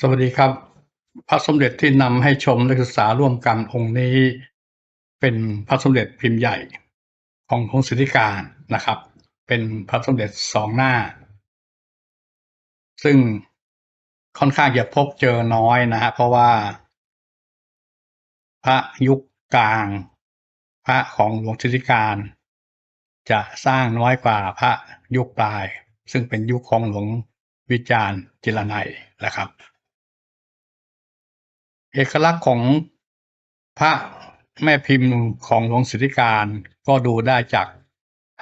สวัสดีครับ พระสมเด็จที่นำให้ชมและศึกษาร่วมกันองค์นี้ เป็นพระสมเด็จพิมพ์ใหญ่ของพงศสิทธิการนะครับ เป็นพระสมเด็จสองหน้า ซึ่งค่อนข้างจะพบเจอน้อยนะฮะเพราะว่า พระยุคกลาง พระของหลวงสิทธิการ จะสร้างน้อยกว่าพระยุคปลาย ซึ่งเป็นยุคของหลวงวิจารณ์จิรนัยนะครับ เอกลักษณ์ของพระแม่พิมพ์ของหลวงสิทธิการก็ดูได้จาก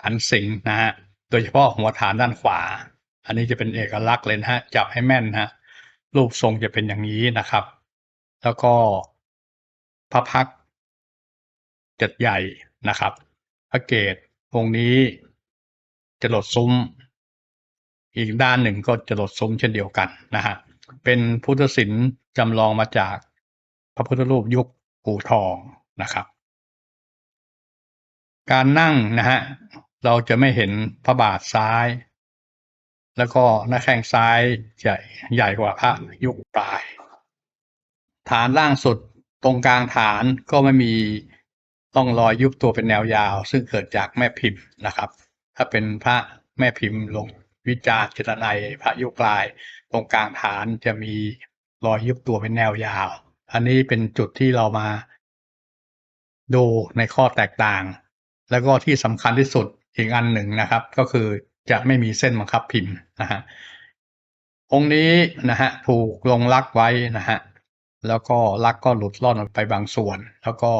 หันสิงนะฮะโดยเฉพาะหัวฐานด้านขวา อันนี้จะเป็นเอกลักษณ์เลยนะฮะจับให้แม่นนะฮะรูปทรงจะเป็นอย่างนี้นะครับ แล้วก็พระพักจัดใหญ่นะครับ พระเกศองค์นี้จะหลดซุ้ม อีกด้านหนึ่งก็จะหลดซุ้มเช่นเดียวกันนะฮะเป็นพุทธศิลป์จำลองมาจาก พระพุทธรูปยุคปูทองนะครับ การนั่งนะฮะเราจะไม่เห็นพระบาทซ้าย แล้วก็หน้าแข้งซ้ายจะใหญ่กว่าพระยุคปลาย ฐานล่างสุดตรงกลางฐานก็ไม่มีร่องรอยยุบตัวเป็นแนวยาว ซึ่งเกิดจากแม่พิมพ์นะครับ ถ้าเป็นพระแม่พิมพ์ลงวิจารณ์เจตนัยพระยุคปลาย ตรงกลางฐานจะมีรอยยุบตัวเป็นแนวยาว อันนี้เป็นจุดที่เรามาดูในข้อแตกต่าง แล้วก็ที่สำคัญที่สุดอีกอันหนึ่งนะครับ ก็คือจะไม่มีเส้นบังคับพิมพ์นะฮะองค์นี้นะฮะถูกลงลักไว้นะฮะแล้วก็ลักก็หลุดล่อนไปบางส่วน แล้วก็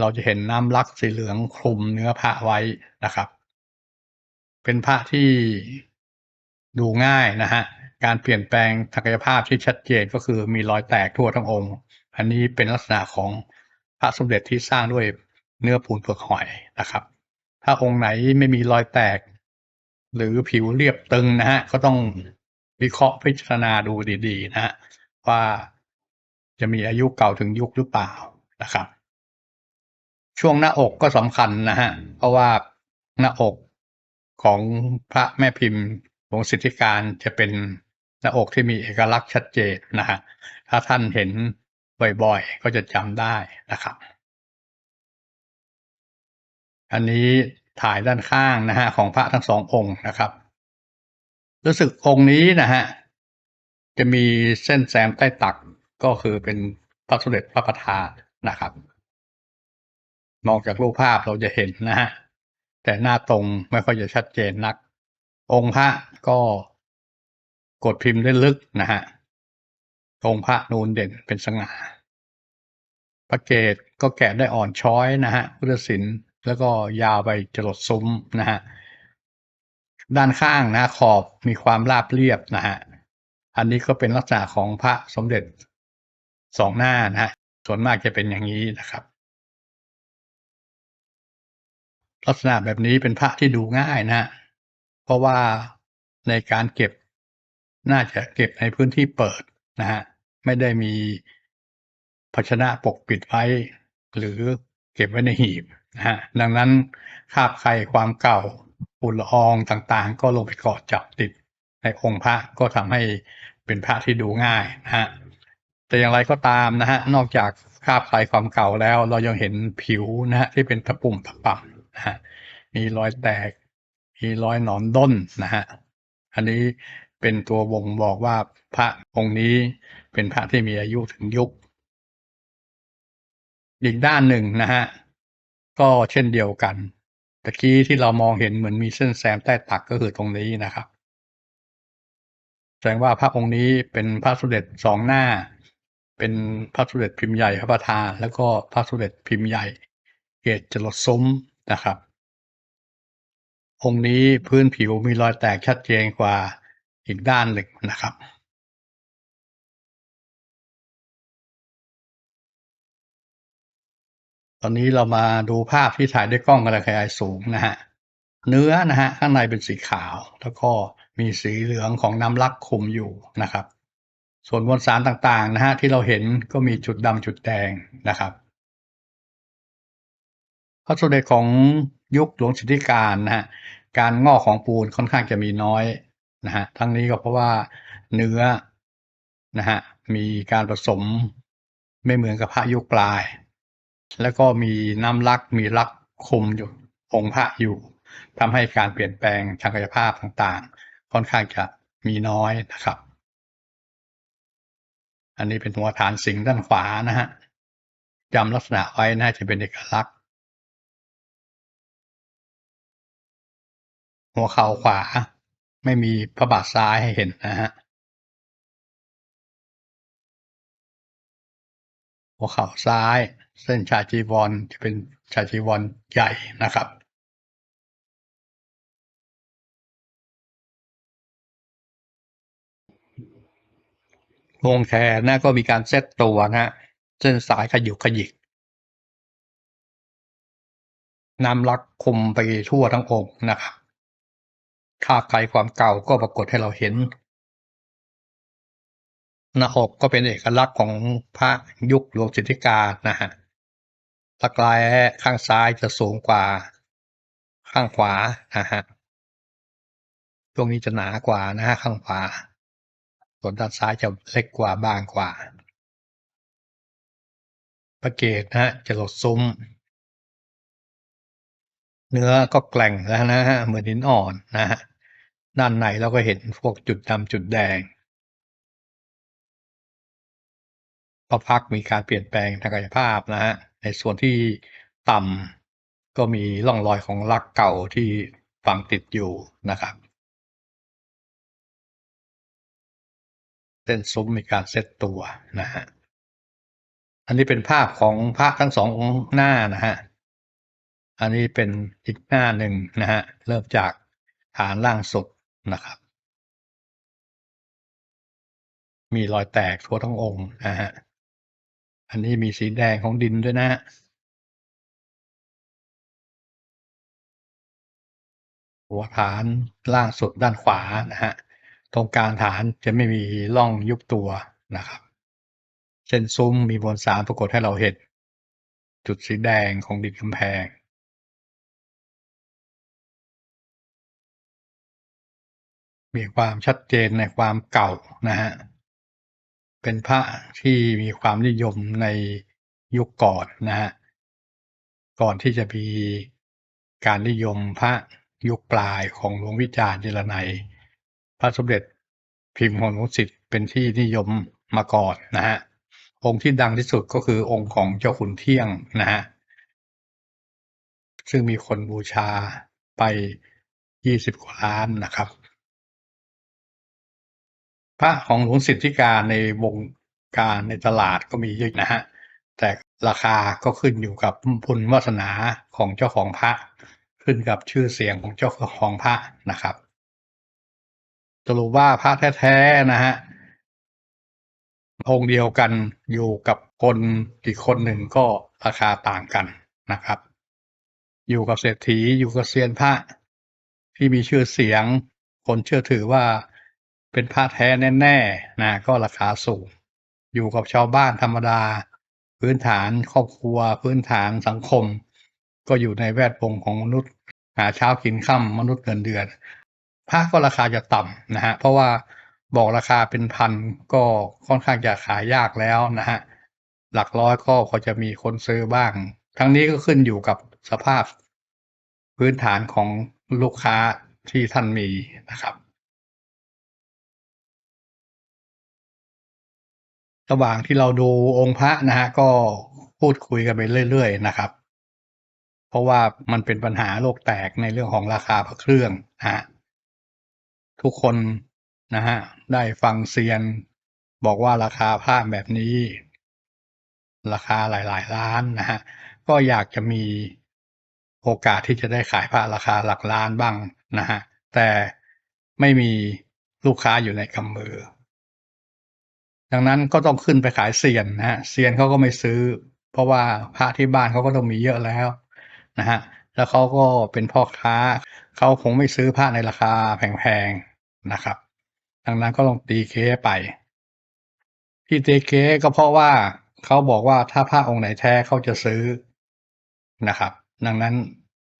เราจะเห็นน้ำลักสีเหลืองคลุมเนื้อพระไว้นะครับ เป็นพระที่ดูง่ายนะฮะ การเปลี่ยนแปลงทางกายภาพที่ชัดเจนก็คือมีรอยแตกทั่วทั้งองค์ อันนี้เป็นลักษณะของพระสมเด็จที่สร้างด้วยเนื้อปูนเปลือกหอยนะครับ ถ้าองค์ไหนไม่มีรอยแตก หรือผิวเรียบตึงนะฮะก็ต้องวิเคราะห์พิจารณาดูดีๆนะฮะว่าจะมีอายุเก่าถึงยุคหรือเปล่านะครับ ช่วงหน้าอกก็สำคัญนะฮะเพราะว่าหน้าอกของพระแม่พิมพ์หลวงสิทธิการจะเป็น หน้าอกที่มีเอกลักษณ์ชัดเจนนะฮะถ้าท่านเห็นบ่อยๆ ก็จะจำได้นะครับ อันนี้ถ่ายด้านข้างนะฮะของพระทั้งสององค์นะครับ รู้สึกองค์นี้นะฮะจะมีเส้นแซมใต้ตักก็คือเป็นพระสมเด็จพระประธานนะครับ มองจากรูปภาพเราจะเห็นนะฮะแต่หน้าตรงไม่ค่อยจะชัดเจนนัก องค์พระก็ กดพิมพ์ได้ลึกนะฮะองค์พระนูนเด่นเป็นสง่าพระเกศก็แกะได้อ่อนช้อยนะฮะพุทธศิลป์แล้วก็ยาวไปจรดซุ้มนะฮะด้านข้างนะขอบมีความราบเรียบนะฮะอันนี้ก็เป็นลักษณะของพระสมเด็จสองหน้านะฮะส่วนมากจะเป็นอย่างนี้นะครับ ลักษณะแบบนี้เป็นพระที่ดูง่ายนะ เพราะว่าในการเก็บ น่าจะเก็บในพื้นที่เปิดนะฮะไม่ได้มีภาชนะปกปิดไว้ หรือเก็บไว้ในหีบนะฮะดังนั้นคราบใครความเก่าฝุ่นละอองต่างๆ ก็ลงไปเกาะจับติดในองค์พระก็ทำให้เป็นพระที่ดูง่ายนะฮะแต่อย่างไรก็ตามนะฮะนอกจากคราบใครความเก่าแล้ว เรายังเห็นผิวนะฮะที่เป็นตะปุ่มตะป่ำนะฮะมีรอยแตกมีรอยหนอนด้นนะฮะอันนี้ เป็นตัวบ่งบอกว่าพระองค์นี้เป็นพระที่มีอายุถึงยุค อีกด้านหนึ่งนะฮะก็เช่นเดียวกันตะกี้ที่เรามองเห็นเหมือนมีเส้นแซมใต้ตักก็คือตรงนี้นะครับ แสดงว่าพระองค์นี้เป็นพระสมเด็จสองหน้า เป็นพระสมเด็จพิมพ์ใหญ่พระประธานแล้วก็พระสมเด็จพิมพ์ใหญ่เกศจรดซุ้มนะครับ องค์นี้พื้นผิวมีรอยแตกชัดเจนกว่า อีกด้านหนึ่งนะครับตอนนี้เรามาดูภาพที่ถ่ายด้วยกล้องกระจายสูงนะฮะ เนื้อนะฮะข้างในเป็นสีขาว แล้วก็มีสีเหลืองของน้ำลักคุมอยู่นะครับ ส่วนมวลสารต่างๆนะฮะที่เราเห็นก็มีจุดดำจุดแดงนะครับพระสมเด็จของยุคหลวงสิทธิการนะฮะการงอกของปูนค่อนข้างจะมีน้อย นะฮะทั้งนี้ก็เพราะว่าเนื้อนะฮะมีการผสมไม่เหมือนกับพระยุคปลาย แล้วก็มีน้ำลักมีลักคุมอยู่องค์พระอยู่ทำให้การเปลี่ยนแปลงทางกายภาพต่างๆ ค่อนข้างจะมีน้อยนะครับ อันนี้เป็นหัวฐานสิงด้านขวานะฮะจำลักษณะไว้น่าจะเป็นเอกลักษณ์ หัวเข่าขวา ไม่มีพระบาทซ้ายให้เห็นนะฮะ หัวเข่าซ้าย เส้นชาจีวรจะเป็นชาจีวรใหญ่นะครับวงแขนนะก็มีการเซตตัวนะฮะเส้นสายขยุกขยิกน้ำลักคุมไปทั่วทั้งองค์นะครับ ค่าไกลความเก่าก็ปรากฏให้เราเห็นหน้าอกก็เป็นเอกลักษณ์ของพระยุคหลวงสิทธิกานะฮะตะกลายข้างซ้ายจะสูงกว่า ข้างขวานะฮะตรงนี้จะหนากว่านะฮะข้างขวา ส่วนด้านซ้ายจะเล็กกว่าบางกว่าประเกตนะฮะจะหลดซุ้ม เนื้อก็แกล่งแล้วนะฮะเหมือนหินอ่อนนะฮะ ด้านในเราก็เห็นพวกจุดดำจุดแดงพอพักมีการเปลี่ยนแปลงทางกายภาพนะฮะในส่วนที่ต่ำก็มีร่องรอยของลักเก่าที่ฝังติดอยู่นะครับเส้นซุ้มมีการเซตตัวนะฮะอันนี้เป็นภาพของพระทั้งสองหน้านะฮะอันนี้เป็นอีกหน้าหนึ่งนะฮะเริ่มจากฐานล่างสุด นะครับ มีรอยแตกทั่วทั้งองค์นะฮะ อันนี้มีสีแดงของดินด้วยนะฮะหัวฐานล่างสุดด้านขวานะฮะ ตรงกลางฐานจะไม่มีร่องยุบตัวนะครับเส้นซุ้มมีมวลสารปรากฏให้เราเห็น จุดสีแดงของดินกำแพง มีความชัดเจนในความเก่านะฮะ เป็นพระที่มีความนิยมในยุคก่อนนะฮะ ก่อนที่จะมีการนิยมพระยุคปลายของหลวงวิจารณ์เจรไนยพระสมเด็จพิมพ์ของหลวงสิทธิ์เป็นที่นิยมมาก่อนนะฮะ องค์ที่ดังที่สุดก็คือองค์ของเจ้าขุนเที่ยงนะฮะ ซึ่งมีคนบูชาไปยี่สิบกว่าล้านนะครับ พระของหลวงสิทธิการในวงการในตลาดก็มีเยอะนะฮะ แต่ราคาก็ขึ้นอยู่กับบุญวาสนาของเจ้าของพระ ขึ้นกับชื่อเสียงของเจ้าของพระนะครับสรุปว่าพระแท้ๆนะฮะองค์เดียวกันอยู่กับคนอีกคนหนึ่งก็ราคาต่างกันนะครับ อยู่กับเศรษฐีอยู่กับเซียนพระที่มีชื่อเสียง คนเชื่อถือว่า เป็นพระแท้แน่ๆนะก็ราคาสูง อยู่กับชาวบ้านธรรมดา พื้นฐานครอบครัว พื้นฐานสังคม ก็อยู่ในแวดวงของมนุษย์หาเช้ากินค่ำมนุษย์เงินเดือนพระก็ราคาจะต่ำนะฮะเพราะว่าบอกราคาเป็นพันก็ค่อนข้างจะขายยากแล้วนะฮะหลักร้อยก็พอจะมีคนซื้อบ้าง ทั้งนี้ก็ขึ้นอยู่กับสภาพพื้นฐานของลูกค้าที่ท่านมีนะครับ ระหว่างที่เราดูองค์พระนะฮะก็พูดคุยกันไปเรื่อยๆนะครับ เพราะว่ามันเป็นปัญหาโลกแตกในเรื่องของราคาพระเครื่องฮะทุกคนนะฮะได้ฟังเซียน บอกว่าราคาพระแบบนี้ ราคาหลายๆล้านนะฮะก็อยากจะมีโอกาสที่จะได้ขายพระราคาหลักล้านบ้างนะฮะแต่ไม่มีลูกค้าอยู่ในกำมือ ดังนั้นก็ต้องขึ้นไปขายเซียนนะฮะเซียนเขาก็ไม่ซื้อ เพราะว่าพระที่บ้านเขาก็ต้องมีเยอะแล้วนะฮะแล้วเขาก็เป็นพ่อค้าเขาคงไม่ซื้อพระในราคาแพงๆนะครับ ดังนั้นก็ลองตีเคไป ที่ตีเคก็เพราะว่าเขาบอกว่าถ้าพระองค์ไหนแท้เขาจะซื้อนะครับ ดังนั้น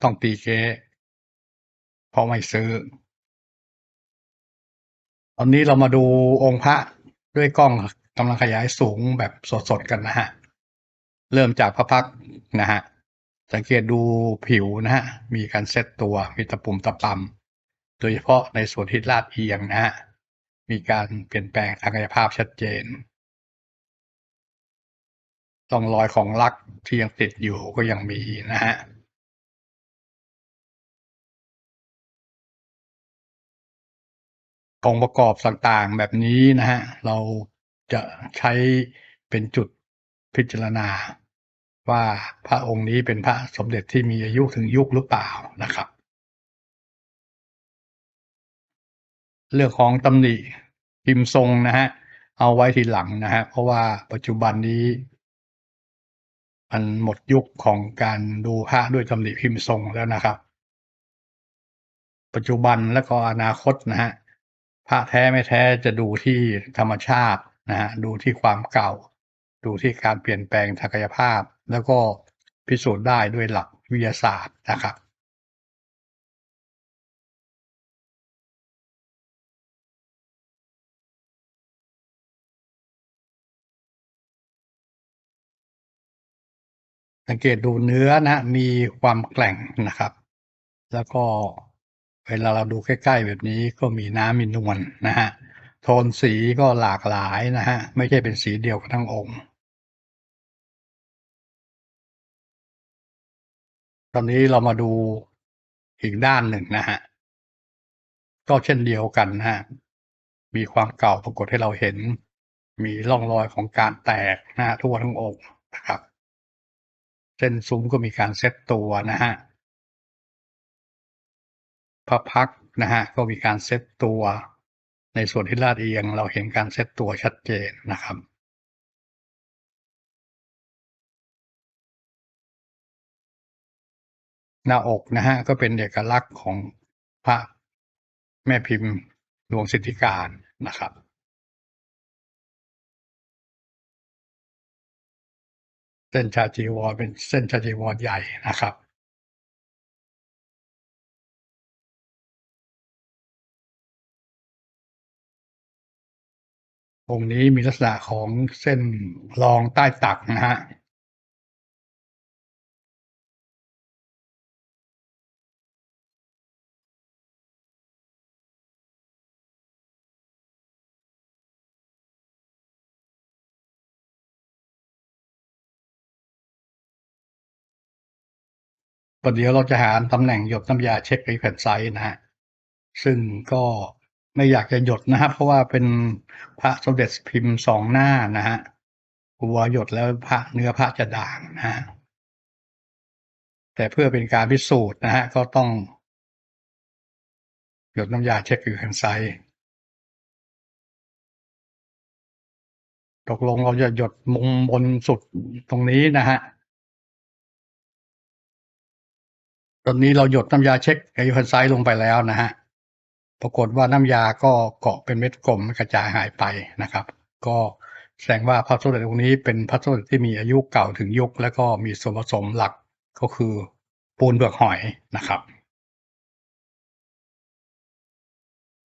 ต้องตีเคเพราะไม่ซื้อ ตอนนี้เรามาดูองค์พระ ด้วยกล้องกำลังขยายสูงแบบสดๆกันนะฮะ เริ่มจากพระพักนะฮะ สังเกตดูผิวนะฮะ มีการเซตตัวมีตะปุ่มตะปำโดยเฉพาะในส่วนที่ลาดเอียงนะฮะ มีการเปลี่ยนแปลงทางกายภาพชัดเจนร่องรอยของลักที่ยังติดอยู่ก็ยังมีนะฮะ องค์ประกอบต่างๆแบบนี้นะฮะเราจะใช้เป็นจุดพิจารณา ว่าพระองค์นี้เป็นพระสมเด็จที่มีอายุถึงยุคหรือเปล่านะครับ เรื่องของตำหนิพิมพ์ทรงนะฮะเอาไว้ทีหลังนะฮะเพราะว่าปัจจุบันนี้มันหมดยุคของการดูพระด้วยตำหนิพิมพ์ทรงแล้วนะครับ ปัจจุบันและก็อนาคตนะฮะ ระแท้ไม่แท้จะดูที่ธรรมชาตินะฮะดูที่ความเก่า ดูที่การเปลี่ยนแปลงทางกายภาพ แล้วก็พิสูจน์ได้ด้วยหลักวิทยาศาสตร์นะครับสังเกตดูเนื้อนะมีความแกร่งนะครับ แล้วก็ เวลาเราดูใกล้ๆแบบนี้ก็มีน้ำมีนวลนะฮะ โทนสีก็หลากหลายนะฮะ ไม่ใช่เป็นสีเดียวกันทั้งองค์ ตอนนี้เรามาดูอีกด้านหนึ่งนะฮะ ก็เช่นเดียวกันนะฮะ มีความเก่าปรากฏให้เราเห็น มีร่องรอยของการแตกนะฮะทั่วทั้งองค์นะครับ เส้นซุ้มก็มีการเซตตัวนะฮะ พระพักนะฮะก็มีการเซตตัว ในส่วนที่ลาดเอียง เราเห็นการเซตตัวชัดเจนนะครับหน้าอกนะฮะก็เป็นเอกลักษณ์ของพระแม่พิมพ์ดวงสิทธิการนะครับ เส้นชาจีวรเป็นเส้นชาจีวรใหญ่นะครับ องค์นี้มีลักษณะของเส้นรองใต้ตักนะฮะประเดี๋ยวเราจะหาตำแหน่งหยดน้ำยาเช็คไอแผ่นไซส์นะฮะ ซึ่งก็ ไม่อยากจะหยดนะครับ เพราะว่าเป็นพระสมเด็จพิมพ์สองหน้านะฮะกลัวหยดแล้วพระเนื้อพระจะด่างนะฮะแต่เพื่อเป็นการพิสูจน์นะฮะก็ต้อง หยดน้ำยาเช็คไอแผ่นไซส์ตกลงเราจะหยดมุมบนสุดตรงนี้นะฮะตอนนี้เราหยดน้ำยาเช็คไอคอนไซด์ลงไปแล้วนะฮะ ปรากฏว่าน้ำยาก็เกาะเป็นเม็ดกลมกระจายหายไปนะครับ ก็แสดงว่าพระสมเด็จองค์นี้เป็นพระสมเด็จที่มีอายุเก่าถึงยุค แล้วก็มีส่วนผสมหลักก็คือปูนเปลือกหอยนะครับ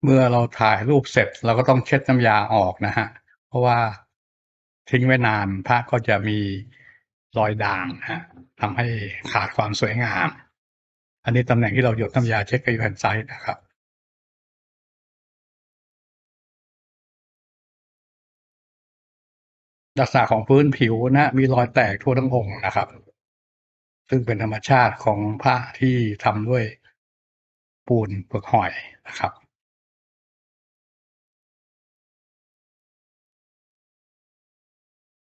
เมื่อเราถ่ายรูปเสร็จเราก็ต้องเช็ดน้ำยาออกนะฮะเพราะว่าทิ้งไว้นานพระก็จะมีรอยด่างฮะทำให้ขาดความสวยงาม อันนี้ตำแหน่งที่เราหยดน้ำยาเช็คไอแผ่นไซด์นะครับ ลักษณะของพื้นผิวนะ มีรอยแตกทั่วทั้งองค์นะครับ ซึ่งเป็นธรรมชาติของพระที่ทำด้วยปูนเปลือกหอยนะครับ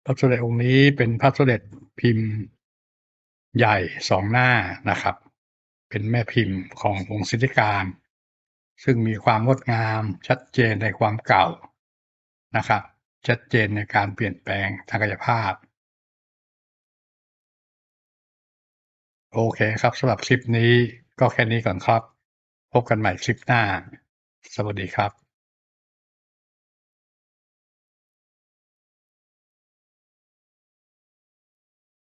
พระสมเด็จองค์นี้เป็นพระสมเด็จพิมพ์ใหญ่สองหน้านะครับ เป็นแม่พิมพ์ขององค์สิทธิการ ซึ่งมีความงดงามชัดเจนในความเก่านะครับ ชัดเจนในการเปลี่ยนแปลงทางกายภาพ โอเคครับสำหรับคลิปนี้ก็แค่นี้ก่อนครับ พบกันใหม่คลิปหน้า สวัสดีครับ